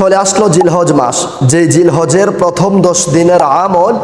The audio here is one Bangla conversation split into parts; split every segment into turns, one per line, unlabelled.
চলে আসলো জিলহজ মাস। যে জিলহজের প্রথম দশ দিনের আমল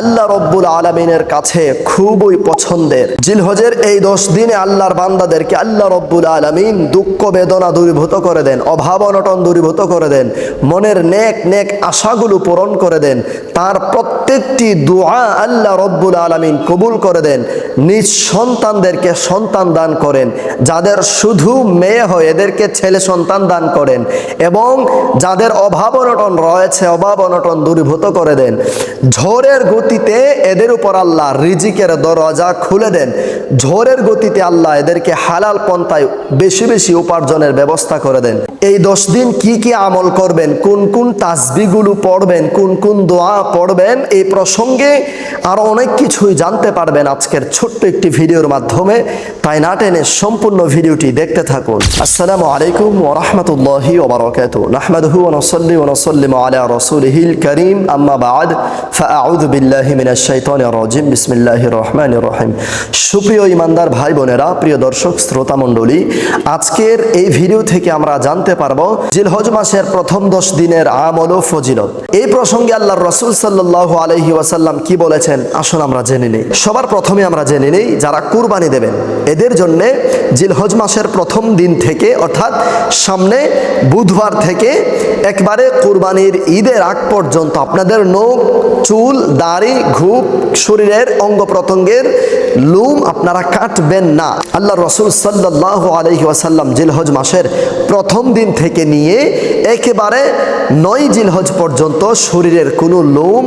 আল্লাহ রব্বুল আলমিনের কাছে খুবই পছন্দের। জিলহজের এই দশ দিনে আল্লাহর বান্দাদেরকে আল্লাহ রব্বুল আলমিন দুঃখ, বেদনা দূরীভূত করে দেন, অভাব, অনটন দূরীভূত করে দেন, মনের নেক নেক আশাগুলো পূরণ করে দেন, তার প্রত্যেকটি দোয়া আল্লাহ রব্বুল আলমিন কবুল করে দেন নিজ সন্তানদেরকে সন্তান দান করেন, যাদের শুধু মেয়ে হয় এদেরকে ছেলে সন্তান দান করেন এবং যাদের অভাব অনটন রয়েছে, অভাব অনটন দূরীভূত করে দেন। ঝড়ের গতিতে এদের উপর আল্লাহ রিজিকের দরজা খুলে দেন। ঝড়ের গতিতে আল্লাহ এদেরকে হালাল পন্থায় বেশি বেশি উপার্জনের ব্যবস্থা করে দেন। এই দশ দিন কি কি আমল করবেন? কোন কোন তাসবিগুলো পড়বেন? কোন কোন দোয়া পড়বেন? এই প্রসঙ্গে আরও অনেক কিছুই জানতে পারবেন আজকের ছোট্ট একটি ভিডিওর মাধ্যমে। তাই না টেনে সম্পূর্ণ ভিডিওটি দেখতে থাকুন। আসসালামু আলাইকুম ওয়া রাহমাতুল্লাহি ওয়া বারাকাতুহু। নাহমাদুহু ওয়া নুসাল্লি ওয়া নুসাল্লিমু আলা রাসূলিহিল কারীম। আম্মা বা'দ। ফাআউযু বিল্লাহি মিনাশ শাইতানির রাজিম। বিসমিল্লাহির রহমানির রহিম। সুপ্রিয় ইমানদার ভাই বোনেরা প্রিয় দর্শক শ্রোতা মণ্ডলী আজকের এই ভিডিও থেকে আমরা জানতে পারব জিলহজ মাসের প্রথম দশ দিনের আমল ও ফজিলত। এই প্রসঙ্গে আল্লাহর রসুল সাল্লাল্লাহু আলাইহি ওয়াসাল্লাম কি বলেছেন? আসুন আমরা জেনে নিই। সবার প্রথমে আমরা জেনে নিই যারা কুরবানি দেবেন। এদের জন্য জিলহজ মাসের প্রথম দিন থেকে, অর্থাৎ সামনে বুধবার থেকে একবারে কুরবানির ঈদের আগ পর্যন্ত আপনাদের নখ, চুল, দাড়ি, ঘুপ, শরীরের অঙ্গ প্রত্যঙ্গের লুম আপনারা কাটবেন না। আল্লাহ রসুল সাল্লাহ আলহি ওয়াসাল্লাম জিলহজ মাসের প্রথম দিন থেকে নিয়ে একেবারে নয় জিলহজ পর্যন্ত শরীরের কোনো লোম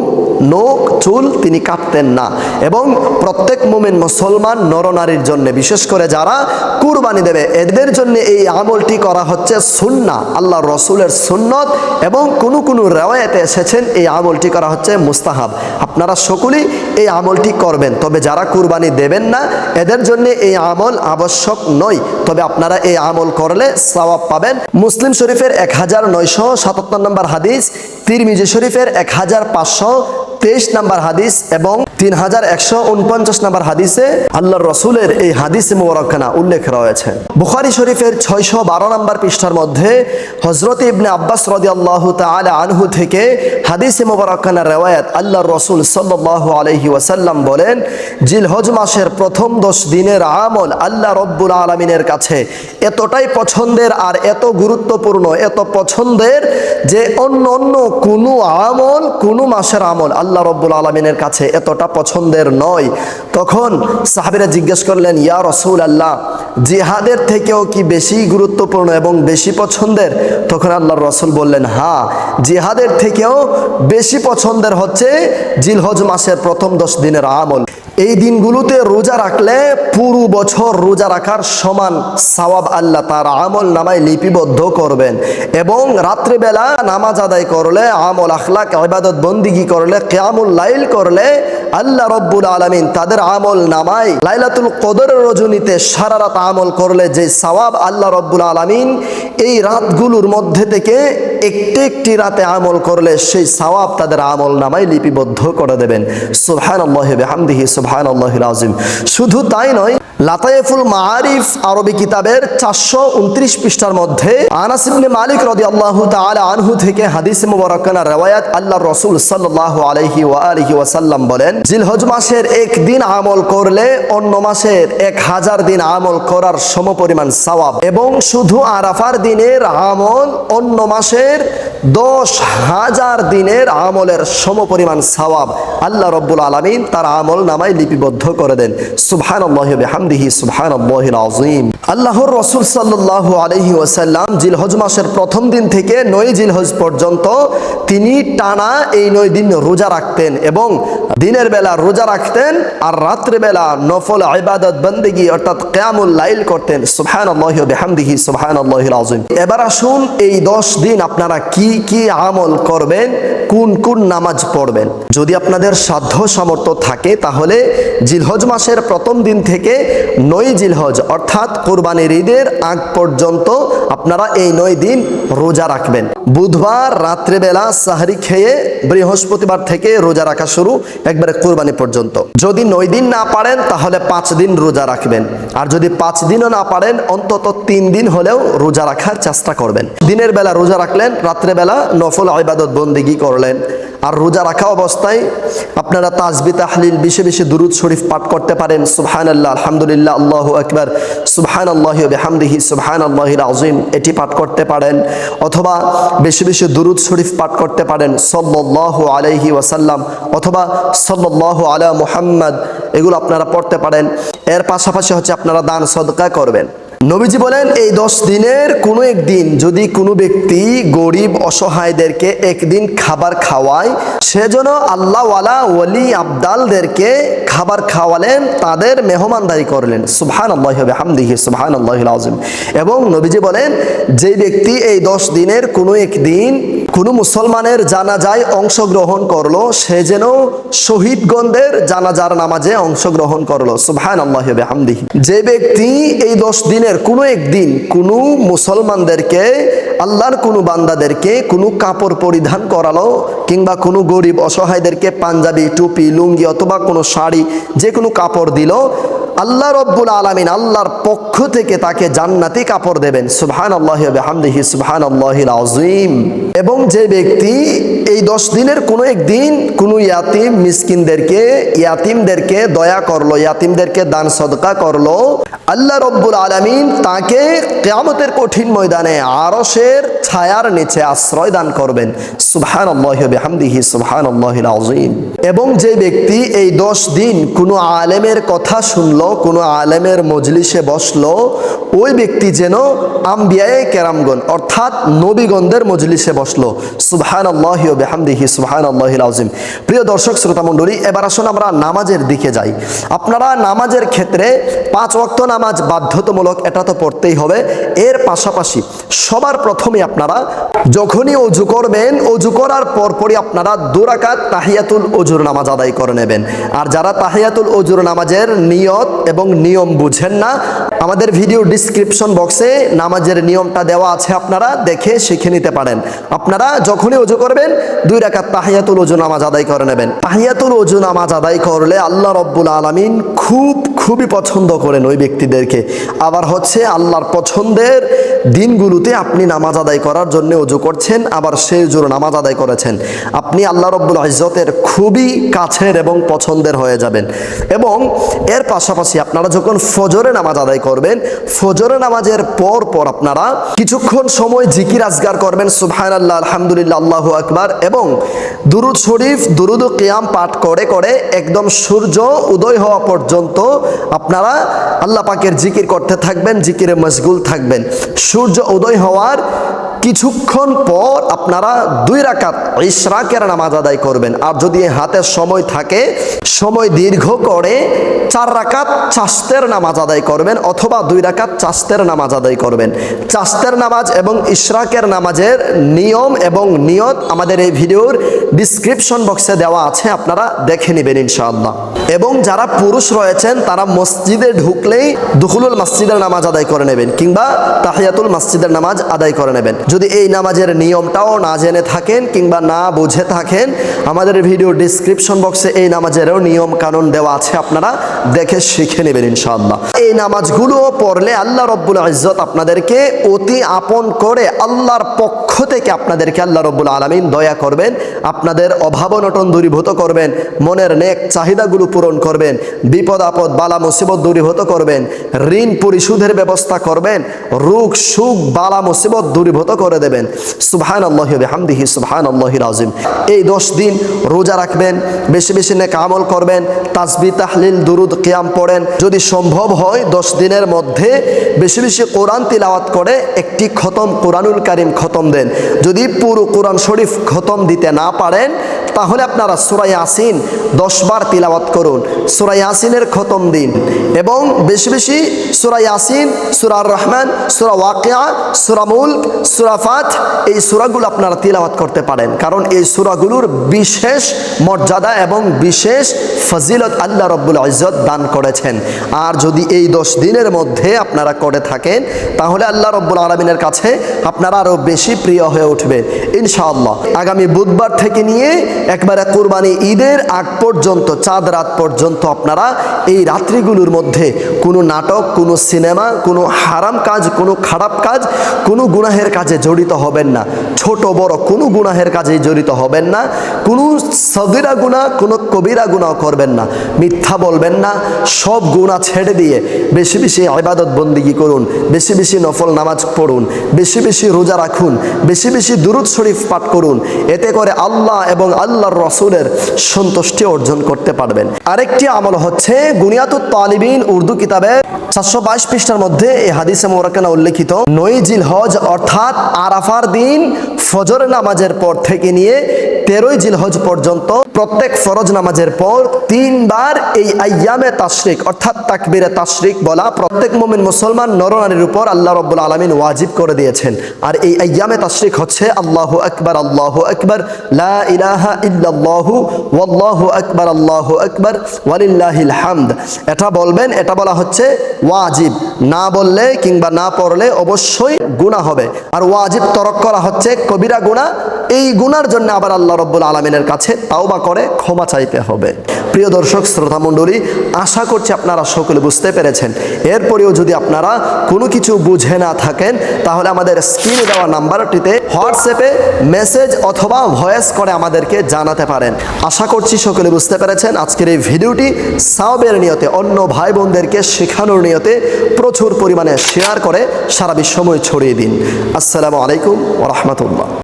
নোক চুল তিনি কাটতেন না। এবং প্রত্যেক মোমেন মুসলমান নরনারীর জন্য, বিশেষ করে যারা কুরবানি দেবে, এদের জন্য এই আমলটি করা হচ্ছে সুন্না আল্লাহ রসুলের সুন্নত এবং কোনো কোনো রেওয়ায়তে এসেছেন, এই আমলটি করা হচ্ছে মুস্তাহাব। আপনারা সকলেই এই আমলটি করবেন, তবে যারা কুরবানি দেবেন না, এদের জন্য এই আমল আবশ্যক নয়। তবে আপনারা এই আমল করলে সওয়াব পাবেন মুসলিম শরীফের এক হাজার নয়শো সাতাত্তর নম্বর হাদিস তিরমিজি শরীফের এক হাজার পাঁচশো তেইশ নাম্বার হাদিস এবং তিন হাজার একশো উনপঞ্চাশ নাম্বার হাদিসে আল্লাহ রসুলের এই হাদিসে মোবারকানা উল্লেখ রয়েছে। বুখারি শরীফের ছয়শো বারো নাম্বার পৃষ্ঠার মধ্যে হজরত ইবনে আব্বাস রদি আল্লাহ তালা আনহু থেকে হাদিসে মোবারকানা রেওয়ায়ত আল্লাহ রসুল সাল্লাহ আলহি ওয়াসাল্লাম বলেন, জিলহজ মাসের প্রথম দশ দিনের আমল আল্লাহ রব্বুল আলমিনের কাছে এতটাই পছন্দের আর এত গুরুত্বপূর্ণ, এত পছন্দের যে অন্য অন্য কোনো আমল কোনো মাসের আমল আল্লাহ রব্বুল আলমিনের কাছে এতটা পছন্দের নয়। তখন সাহাবিরা জিজ্ঞেস করলেন, ইয়া রসুল আল্লাহ জিহাদের থেকেও কি বেশি গুরুত্বপূর্ণ এবং বেশি পছন্দের? তখন আল্লাহর রসুল বললেন হ্যাঁ জিহাদের থেকেও বেশি পছন্দের হচ্ছে জিলহজ মাসের প্রথম দশ দিনের আমল। এই দিনগুলোতে রোজা রাখলে পুরো বছর রোজা রাখার সমান সওয়াব আল্লাহ তার আমল নামায় লিপিবদ্ধ করবেন। এবং রাত্রিবেলা নামাজ আদায় করলে, আমল আখলাক, ইবাদত বন্দিগি করলে, কেয়ামুল লাইল করলে আল্লাহ রব্বুল আলমিন তাদের আমল নামায় লাইলাতুল কদরের রজনীতে সারা রাত আমল করলে যে সওয়াব আল্লাহ রব্বুল আলমিন এই রাতগুলোর মধ্যে থেকে একটি একটি রাতে আমল করলে সেই সওয়াব তাদের আমল নামায় লিপিবদ্ধ করে দেবেন। সুবহান আল্লাহ বেহামদিহি সুবহান আল্লাহ আজিম শুধু তাই নয় লাতায়েফুল মারিফ আরবি কিতাবের চারশো উনত্রিশ পৃষ্ঠার মধ্যে আনাস ইবনে মালিক রদি আল্লাহ তাআলা আনহু থেকে হাদিস মুবারাকানা রওয়ায়াত আল্লাহ রসুল সাল্লাল্লাহু আলাইহি ওয়া আলিহি ওয়াসাল্লাম বলেন, জিলহজ মাসের এক দিন আমল করলে অন্য মাসের এক হাজার দিন আমল করার সমপরিমাণ সওয়াব এবং শুধু আরাফার দিনের আমল অন্য মাসের দশ হাজার দিনের আমলের সমপরিমাণ সওয়াব আল্লাহ রব্বুল আলমিন তার আমল নামায় লিপিবদ্ধ করে দেন। সুবহান আল্লাহ বেহামদিহি সুবহান আল্লাহিল আজিম আল্লাহর রসুল আলহি জিলহজ মাসের প্রথম দিন থেকে নয় জিলহজ পর্যন্ত তিনি টানা এই নয় দিন রোজা রাখতেন এবং দিনের বেলা রোজা রাখতেন আর রাত্রে বেলা নফল বন্দেগি অর্থাৎ কেয়ামুল লাইল করতেন। সুবহান আল্লাহ বেহামদিহি সুবহান আল্লাহিল আজিম এবার আসুন এই দশ দিন আপনারা কি কি আমল করবেন, কোন কোন নামাজ পড়বেন? যদি আপনাদের সাধ্য সামর্থ্য থাকে তাহলে জিলহজ মাসের প্রথম দিন থেকে নয় জিলহজ, অর্থাৎ কোরবানির ঈদের আগ পর্যন্ত আপনারা এই নয় দিন রোজা রাখবেন। বুধবার রাত্রেবেলা সাহারি খেয়ে বৃহস্পতিবার থেকে রোজা রাখা শুরু, একবারে কোরবানি পর্যন্ত। যদি নয় দিন না পারেন, তাহলে পাঁচ দিন রোজা রাখবেন। আর যদি পাঁচ দিনও না পারেন, অন্তত তিন দিন হলেও রোজা রাখার চেষ্টা করবেন। দিনের বেলা রোজা রাখলেন, রাত্রেবেলা নফল ইবাদত বন্দিগি করলেন। আর রোজা রাখা অবস্থায় আপনারা তাজবি তাহলিল, বেশি বেশি দুরুদ শরীফ পাঠ করতে পারেন। সুবহান আল্লাহ আলহামদুলিল্লাহ, আল্লাহ আকবার। সুবহান আল্লাহ বেহামদিহি সুবহান আল্লাহ আজিম এটি পাঠ করতে পারেন। অথবা বেশি বেশি দুরুদ শরীফ পাঠ করতে পারেন। সল্লাহ আলাইহি ওয়াসাল্লাম। অথবা সল্লাহ আলা মুহাম্মদ। এগুলো আপনারা পড়তে পারেন। এর পাশাপাশি হচ্ছে আপনারা দান সদকা করবেন। নবীজি বলেন, এই দশ দিনের কোনো একদিন যদি কোনো ব্যক্তি গরিব, অসহায়দেরকে একদিন খাবার খাওয়ায় সেজন্য আল্লাহওয়ালা ওলি আবদালদেরকে খাবার খাওয়ালেন, তাদের মেহমানদারি করলেন। সুবহান আল্লাহ হবে হামদিহি সুবহান আল্লাহ আজম এবং নবীজি বলেন যে ব্যক্তি এই দশ দিনের কোনো একদিন কোনো মুসলমানের জানাজায় অংশগ্রহণ করল, সে যেন শহীদগণদের জানাজার নামাজে অংশগ্রহণ করল। আল্লাহ হামদিহি যে ব্যক্তি এই দশ দিনের কোনো একদিন কোনো মুসলমানদেরকে, আল্লাহর কোনো বান্দাদেরকে কোনো কাপড় পরিধান করালো, কিংবা কোনো গরিব অসহায়দেরকে পাঞ্জাবি, টুপি, লুঙ্গি অথবা কোনো শাড়ি, যে কোনো কাপড় দিল, আল্লাহ রব্বুল আলমিন আল্লাহর পক্ষ থেকে তাকে জান্নাতি কাপড় দেবেন। সুবহান আল্লাহ হামদিহি সুবহান আল্লাহ আজিম এবং যে ব্যক্তি এই দশ দিনের কোনো একদিন কোনো ইয়াতিম মিসকিনদেরকে, ইয়াতিমদেরকে দয়া করল, ইয়াতিমদেরকে দান সদকা করল, আল্লাহ রব্বুল আলমিন তাকে কেয়ামতের কঠিন ময়দানে আরসের ছায়ার নিচে আশ্রয় দান করবেন। সুবহান আল্লাহ হামদিহি সুবহান আল্লাহ আজিম এবং যে ব্যক্তি এই দশ দিন কোনো আলেমের কথা শুনলো, কোনো আলেমের মজলিসে বসল, ওই ব্যক্তি যেন আম্বিয়ায় কেরামগণ, অর্থাৎ নবীগণদের মজলিসে বসল। সুবহান আল্লাহ বেহামদিহি সুবহান আল্লাহ আজিম প্রিয় দর্শক, শ্রোতা মণ্ডলী, এবার আসুন আমরা নামাজের দিকে যাই। আপনারা নামাজের ক্ষেত্রে পাঁচ ওয়াক্ত নামাজ বাধ্যতামূলক, এটা তো পড়তেই হবে। এর পাশাপাশি সবার প্রথমে আপনারা যখনই অজু করবেন, অজু করার পরপরই আপনারা দুরাকাত তাহিয়াতুল অজুর নামাজ আদায় করে নেবেন। আর যারা তাহিয়াতুল অজুর নামাজের নিয়ত এবং নিয়ম বুঝেন না, আমাদের ভিডিও ডিসক্রিপশন বক্সে নামাজের নিয়মটা দেওয়া আছে, আপনারা দেখে শিখে নিতে পারেন। আপনারা যখনই অজু করবেন, দুই রাকাত তাহিয়াতুল অজু নামাজ আদায় করে নেবেন। তাহিয়াতুল অজু নামাজ আদায় করলে আল্লাহ রব্বুল আলমিন খুব, খুবই পছন্দ করেন ওই ব্যক্তিদেরকে। আবার হচ্ছে আল্লাহর পছন্দের দিনগুলোতে আপনি নামাজ আদায় করার জন্য অজু করছেন, আবার সেই জোর নামাজ আদায় করেছেন। আপনি আল্লাহ রব্বুল ইজ্জতের খুবই কাছের এবং পছন্দের হয়ে যাবেন। এবং এর পাশাপাশি আপনারা যখন ফজরে নামাজ আদায় করবেন, ফজরে নামাজের পর পর আপনারা কিছুক্ষণ সময় জিকির আজগার করবেন সুবহান আল্লাহ আলহামদুলিল্লাহ, আল্লাহ আকবার, এবং দুরুদ শরীফ, দুরুদ কিয়াম পাঠ করে করে একদম সূর্য উদয় হওয়া পর্যন্ত আপনারা আল্লাহ পাকের জিকির করতে থাকবেন, জিকিরে মশগুল থাকবেন। সূর্য উদয় হওয়ার কিছুক্ষণ পর আপনারা দুই রাকাত ইশরাকের নামাজ আদায় করবেন। আর যদি হাতে সময় থাকে, সময় দীর্ঘ করে চার রাকাত চাস্তের নামাজ আদায় করবেন অথবা দুই রাকাত চাস্তের নামাজ আদায় করবেন। চাস্তের নামাজ এবং ইশরাকের নামাজের নিয়ম এবং নিয়ত আমাদের এই ভিডিওর ডিসক্রিপশন বক্সে দেওয়া আছে, আপনারা দেখে নেবেন ইনশাআল্লাহ। এবং যারা পুরুষ রয়েছেন, তারা মসজিদে ঢুকলেই দুখুলুল মসজিদের নামাজ আদায় করে নেবেন কিংবা তাহিয়াতুল মসজিদের নামাজ আদায় করে নেবেন। যদি এই নামাজের নিয়মটাও না জেনে থাকেন কিংবা না বুঝে থাকেন, আমাদের ভিডিও ডিসক্রিপশন বক্সে এই নামাজেরও নিয়ম কানুন দেওয়া আছে, আপনারা দেখে শিখে নেবেন ইনশাআল্লাহ। এই নামাজগুলো পড়লে আল্লাহ রব্বুল ইজ্জত আপনাদেরকে অতি আপন করে আল্লাহর পক্ষ থেকে আপনাদেরকে আল্লাহ রব্বুল আলমিন দয়া করবেন, আপনাদের অভাব অনটন দূরীভূত করবেন, মনের নেক চাহিদাগুলো পূরণ করবেন, বিপদ আপদ, বালা মুসিবত দূরীভূত করবেন, ঋণ পরিশোধের ব্যবস্থা করবেন, রোগ সুখ, বালা মুসিবত দূরীভূত করে দেবেন। সুবহান আল্লাহ হামদিহি সুবহান আল্লাহির আজিম এই দশ দিন রোজা রাখবেন, বেশি বেশি নেক আমল করবেন তাসবি তাহলিল, দুরুদ, কিয়াম পড়েন। যদি সম্ভব হয়, দশ দিনের মধ্যে বেশি বেশি কোরআন তিলাওয়াত করে একটি খতম, কোরআনুল কারিম খতম দেন। যদি পুরো কোরআন শরীফ খতম দিতে না পারেন তাহলে আপনারা সুরা ইয়াসিন দশ বার তিলাওয়াত করুন। সুরা ইয়াসিনের খতম দিন এবং বেশি বেশি সুরা ইয়াসিন, সুরা রহমান সুরা ওয়াকিয়া, সুরা মুল্ক সুরা ফাত, এই সুরাগুলো আপনারা তিলাওয়াত করতে পারেন। কারণ এই সুরাগুলোর বিশেষ মর্যাদা এবং বিশেষ ফজিলত আল্লাহ রব্বুল ইজ্জত দান করেছেন। আর যদি এই দশ দিনের মধ্যে আপনারা করে থাকেন, তাহলে আল্লাহ রব্বুল আলমিনের কাছে আপনারা আরও বেশি প্রিয় হয়ে উঠবে। ইনশাআল্লাহ। আগামী বুধবার থেকে নিয়ে একবারে কোরবানি ঈদের আগ পর্যন্ত, চাঁদ রাত পর্যন্ত আপনারা এই রাত্রিগুলোর মধ্যে কোনো নাটক, কোনো সিনেমা, কোনো হারাম কাজ, কোনো খারাপ কাজ, কোনো গুনাহের কাজে জড়িত হবেন না। ছোট, বড় কোনো গুনাহের কাজে জড়িত হবেন না। কোনো সগিরা গুণা কোনো কবিরা গুণাও করবেন না। মিথ্যা বলবেন না। সব গুণা ছেড়ে দিয়ে বেশি বেশি ইবাদত বন্দিগি করুন, বেশি বেশি নফল নামাজ পড়ুন, বেশি বেশি রোজা রাখুন, বেশি বেশি দুরুদ শরীফ পাঠ করুন। এতে করে আল্লাহ এবং আল্লাহর রসুলের সন্তুষ্টি অর্জন করতে পারবেন। আরেকটি আমল হচ্ছে গুনিয়াতুত তালিবিন উর্দু কিতাবের চারশো বাইশ পৃষ্ঠার মধ্যে এই হাদিসে মোরাকানা উল্লেখিত নয় জিল হজ অর্থাৎ আরাফার দিন ফজর নামাজের পর থেকে নিয়ে তেরোই জিলহজ পর্যন্ত প্রত্যেক ফরজ নামাজের পর তিনবার এই আয়ামে তাশরিক অর্থাৎ তাকবিরে তাশরিক বলা প্রত্যেক মুমিন মুসলমান নরনারীর উপর আল্লাহ রব্বুল আলমিন ওয়াজিব করে দিয়েছেন। আর এই আয়ামে তাশরিক হচ্ছে আল্লাহ আকবার আল্লাহ আকবার, লা ইলাহা ইল্লাল্লাহু ওয়াল্লাহু আকবার আল্লাহু আকবার ওয়ালিল্লাহিল হামদ। এটা বলবেন এটা বলা হচ্ছে ওয়াজিব। না বললে কিংবা না পড়লে অবশ্যই গুনাহ হবে। আর ওয়াজিব তরক করা হচ্ছে কবিরা গুনাহ। এই গুনার জন্য আবার আল্লাহ রব্বুল আলমিনের কাছে তাওবা করে ক্ষমা চাইতে হবে। প্রিয় দর্শক, শ্রোতা মণ্ডলী, আশা করছি আপনারা সকলে বুঝতে পেরেছেন। এরপরেও যদি আপনারা কোনো কিছু বুঝে না থাকেন, তাহলে আমাদের স্ক্রিনে দেওয়া নাম্বারটিতে হোয়াটসঅ্যাপে মেসেজ অথবা ভয়েস করে আমাদেরকে জানাতে পারেন। আশা করছি সকলে বুঝতে পেরেছেন। আজকের এই ভিডিওটি সাওবের নিয়তে অন্য ভাই বোনদেরকে শেখানোর নিয়তে প্রচুর পরিমাণে শেয়ার করে সারা বিশ্বময় ছড়িয়ে দিন। আসসালামু আলাইকুম রহমতুল্লাহ।